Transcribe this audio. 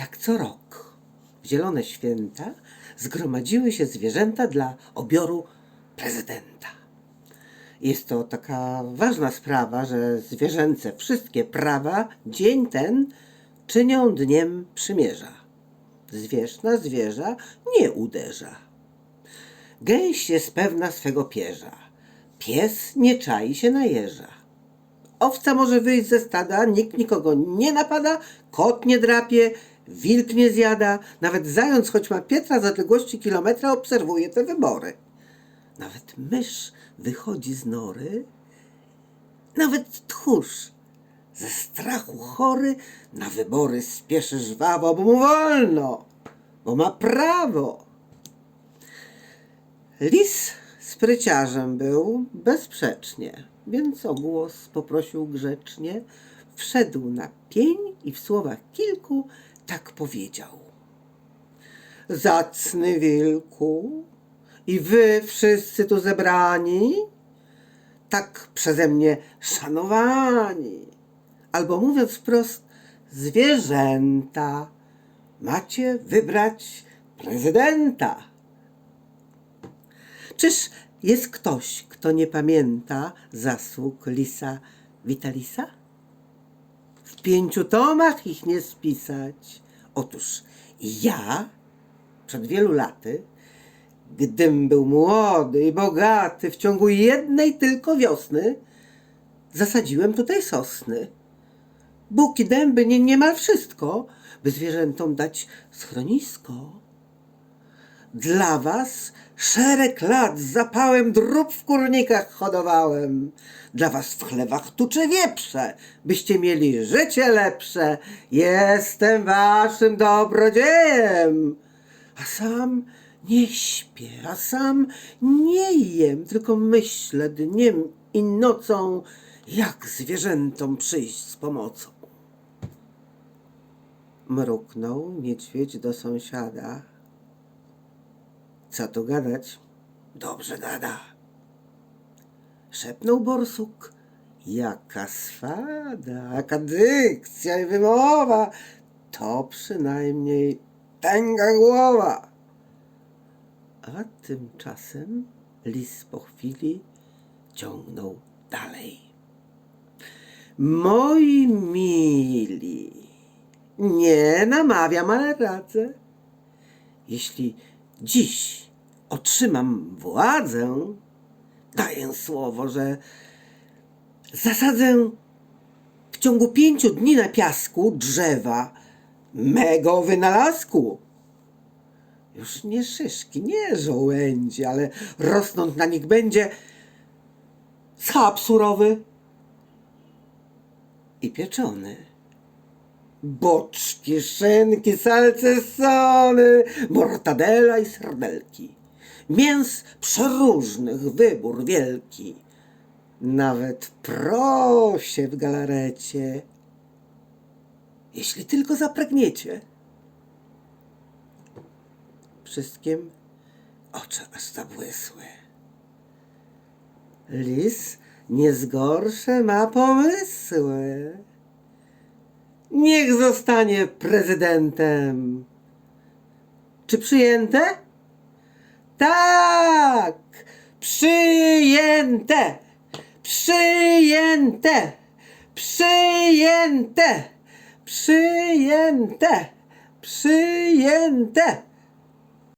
jak co rok w zielone święta zgromadziły się zwierzęta dla obioru prezydenta. Jest to taka ważna sprawa, że zwierzęce wszystkie prawa dzień ten czynią dniem przymierza. Zwierz na zwierza nie uderza. Gęś jest pewna swego pierza. Pies nie czai się na jeża. Owca może wyjść ze stada, nikt nikogo nie napada, kot nie drapie, wilk nie zjada, nawet zając, choć ma pietra z odległości kilometra, obserwuje te wybory. Nawet mysz wychodzi z nory, nawet tchórz ze strachu chory na wybory spieszy żwawo, bo mu wolno, bo ma prawo. Lis spryciarzem był bezsprzecznie, więc o głos poprosił grzecznie. Wszedł na pień i w słowach kilku tak powiedział. Zacny wilku i wy wszyscy tu zebrani, tak przeze mnie szanowani, albo mówiąc wprost, zwierzęta, macie wybrać prezydenta. Czyż jest ktoś, kto nie pamięta zasług Lisa Vitalisa? W pięciu tomach ich nie spisać. Otóż ja przed wielu laty, gdym był młody i bogaty, w ciągu jednej tylko wiosny zasadziłem tutaj sosny. Buki, dęby, nie, niemal wszystko, by zwierzętom dać schronisko. Dla was szereg lat z zapałem drób w kurnikach hodowałem. Dla was w chlewach tucze wieprze, byście mieli życie lepsze. Jestem waszym dobrodziejem. A sam nie śpię, a sam nie jem, tylko myślę dniem i nocą, jak zwierzętom przyjść z pomocą. Mruknął niedźwiedź do sąsiada. Co tu gadać? Dobrze gada. Szepnął borsuk. Jaka swada, jaka dykcja i wymowa. To przynajmniej tęga głowa. A tymczasem lis po chwili ciągnął dalej. Moi mili, nie namawiam, ale radzę. Jeśli dziś otrzymam władzę, daję słowo, że zasadzę w ciągu pięciu dni na piasku drzewa mego wynalazku. Już nie szyszki, nie żołędzie, ale rosnąć na nich będzie schab surowy i pieczony boczki, szynki, salcesony, mortadela i serdelki. Mięs przeróżnych wybór wielki. Nawet prosie w galarecie. Jeśli tylko zapragniecie. Wszystkim oczy aż zabłysły. Lis nie zgorsze ma pomysły. Niech zostanie prezydentem. Czy przyjęte? Tak! Przyjęte! Przyjęte! Przyjęte! Przyjęte! Przyjęte!